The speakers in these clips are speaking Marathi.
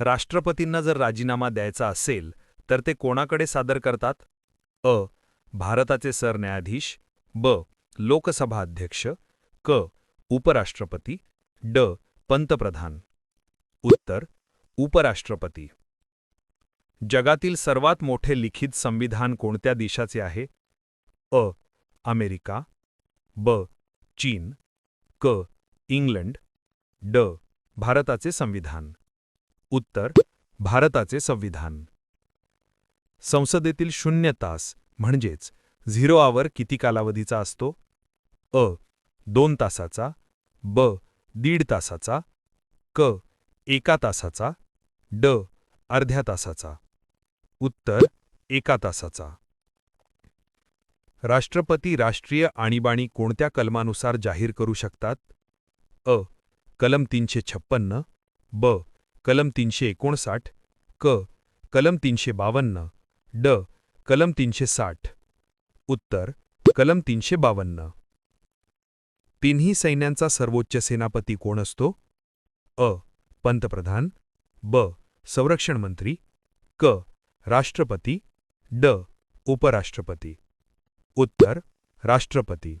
राष्ट्रपतींना जर राजीनामा द्यायचा असेल तर ते कोणाकडे सादर करतात? अ. भारताचे सरन्यायाधीश. ब. लोकसभा अध्यक्ष. क. उपराष्ट्रपती. ड. पंतप्रधान. उत्तर. उपराष्ट्रपती. जगातील सर्वात मोठे लिखित संविधान कोणत्या देशाचे आहे? अ. अमेरिका. ब. चीन. क. इंग्लंड. ड. भारताचे संविधान. उत्तर भारताचे संविधान. संसदेतील शून्य तास म्हणजेच झिरो आवर किती कालावधीचा असतो? अ दोन तासाचा ब दीड तासाचा क एका तासाचा ड अर्ध्या तासाचा. उत्तर एका तासाचा. राष्ट्रपती राष्ट्रीय आणीबाणी कोणत्या कलमानुसार जाहीर करू शकतात? अ कलम तीनशे छप्पन्न ब कलम तीनशे एकोणसाठ क. कलम तीनशे बावन्न ड. कलम तीनशे साठ. उत्तर कलम तीनशे बावन्न. तिन्ही सैन्यांचा सर्वोच्च सेनापती कोण असतो? अ. पंतप्रधान ब. संरक्षण मंत्री क. राष्ट्रपती ड. उपराष्ट्रपती. उत्तर राष्ट्रपती.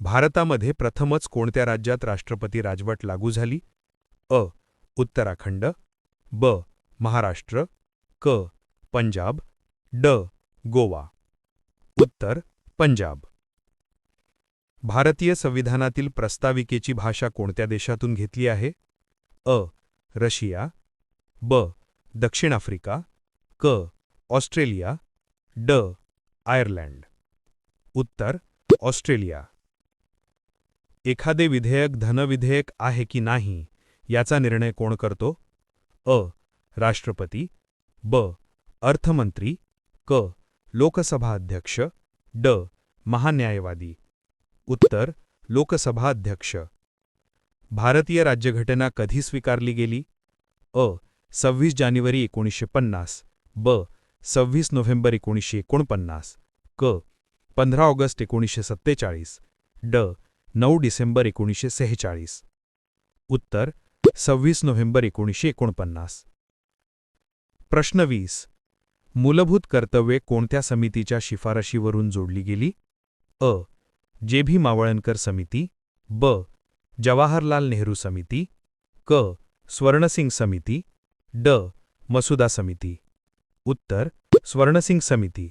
भारतामध्ये प्रथमच कोणत्या राज्यात राष्ट्रपती राजवट लागू झाली? अ. उत्तराखंड ब महाराष्ट्र क पंजाब ड गोवा. उत्तर पंजाब. भारतीय संविधानातील प्रस्ताविकेची भाषा कोणत्या देशातून घेतली आहे? अ रशिया ब दक्षिण आफ्रिका क ऑस्ट्रेलिया ड आयर्लंड. उत्तर ऑस्ट्रेलिया. एखादे विधेयक धनविधेयक आहे की नाही? याचा निर्णय कोण करतो? अ. राष्ट्रपती. ब. अर्थमंत्री. क. लोकसभा अध्यक्ष. ड. महान्यायवादी. उत्तर. लोकसभा अध्यक्ष. भारतीय राज्यघटना कधी स्वीकारली गेली? अ. सव्वीस जानेवारी एकोणीसशे पन्नास. ब. सव्वीस नोव्हेंबर एकोणीसशे एकोणपन्नास. क. पंधरा ऑगस्ट एकोणीसशे सत्तेचाळीस. ड. नऊ डिसेंबर एकोणीसशे सेहेचाळीस. उत्तर. सव्वीस नोव्हेंबर एकोणीसशे एकोणपन्नास. प्रश्न वीस. मूलभूत कर्तव्ये कोणत्या समितीच्या शिफारशीवरून जोडली गेली? अ. जे भी मावळणकर समिती. ब. जवाहरलाल नेहरू समिती. क. स्वर्णसिंग समिती. ड. मसुदा समिती. उत्तर. स्वर्णसिंग समिती.